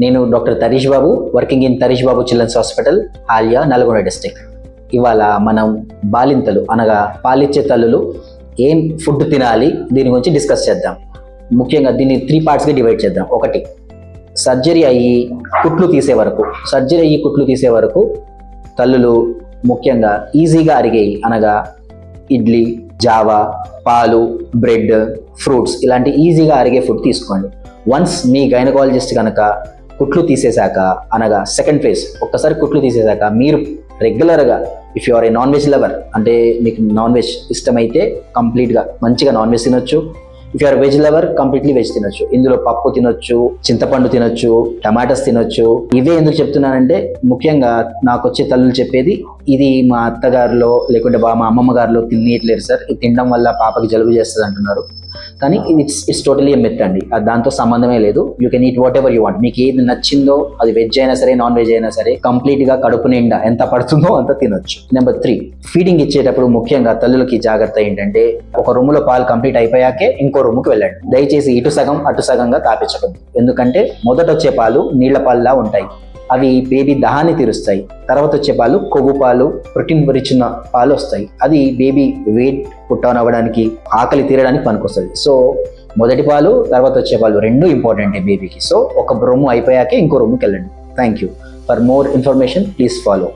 నేను doctor Tarish Babu working in Tarish Babu children's hospital Alia Nalgonda district ఇవాళ మనం బాలింతలు అనగా పాలిచ్చే తల్లులు ఏం ఫుడ్ తినాలి దీని గురించి డిస్కస్ చేద్దాం. ముఖ్యంగా దీన్ని త్రీ పార్ట్స్గా డివైడ్ చేద్దాం. ఒకటి సర్జరీ అయ్యి కుట్లు తీసే వరకు. సర్జరీ అయ్యి కుట్లు తీసే వరకు తల్లులు ముఖ్యంగా ఈజీగా అరిగేవి అనగా ఇడ్లీ జావా పాలు బ్రెడ్ ఫ్రూట్స్ ఇలాంటి ఈజీగా అరిగే ఫుడ్ తీసుకోండి. వన్స్ మీ గైనకాలజిస్ట్ కనుక కుట్లు తీసేశాక అనగా సెకండ్ ఫేజ్ ఒక్కసారి కుట్లు తీసేశాక మీరు రెగ్యులర్గా if you are a non veg lover అంటే మీకు నాన్ వెజ్ ఇష్టమైతే కంప్లీట్గా మంచిగా నాన్ వెజ్ తినొచ్చు if you are veg lover completely veg తినొచ్చు. ఇందులో పప్పు తినొచ్చు చింతపండు తినొచ్చు టమాటాస్ తినొచ్చు. ఇవే ఎందుకు చెప్తున్నానంటే ముఖ్యంగా నాకు వచ్చే తల్లులు చెప్పేది ఇది మా అత్తగారిలో లేకుంటే బా మా అమ్మమ్మ గారిలో తినేయట్లేరు సార్. ఇది తినడం వల్ల పాపకి జలుబు చేస్తుంది అంటున్నారు. కానీ ఇట్స్ ఇట్స్ టోటలీ మెత్ అండి. అది దాంతో సంబంధమే లేదు. You can eat whatever you want మీకు ఏది నచ్చిందో అది వెజ్ అయినా సరే నాన్ వెజ్ అయినా సరే కంప్లీట్గా కడుపు నిండా ఎంత పడుతుందో అంత తినొచ్చు. నెంబర్ త్రీ ఫీడింగ్ ఇచ్చేటప్పుడు ముఖ్యంగా తల్లులకి జాగ్రత్త ఏంటంటే ఒక రూములో పాలు కంప్లీట్ అయిపోయాకే ఇంకో రూముకి వెళ్ళండి. దయచేసి ఇటు సగం అటు సగంగా తాపించకండి. ఎందుకంటే మొదట వచ్చే పాలు నీళ్ళ పాలులా ఉంటాయి. అవి బేబీ దహాన్ని తీరుస్తాయి. తర్వాత వచ్చే పాలు కొవ్వు పాలు ప్రోటీన్ ఇచ్చిన పాలు వస్తాయి. అది బేబీ వెయిట్ పుట్టాన్ అవ్వడానికి ఆకలి తీరడానికి పనికొస్తుంది. సో మొదటి పాలు తర్వాత వచ్చే పాలు రెండు ఇంపార్టెంటే బేబీకి. సో ఒక రూమ్ అయిపోయాకే ఇంకో రూమ్కి వెళ్ళండి thank you for more information please follow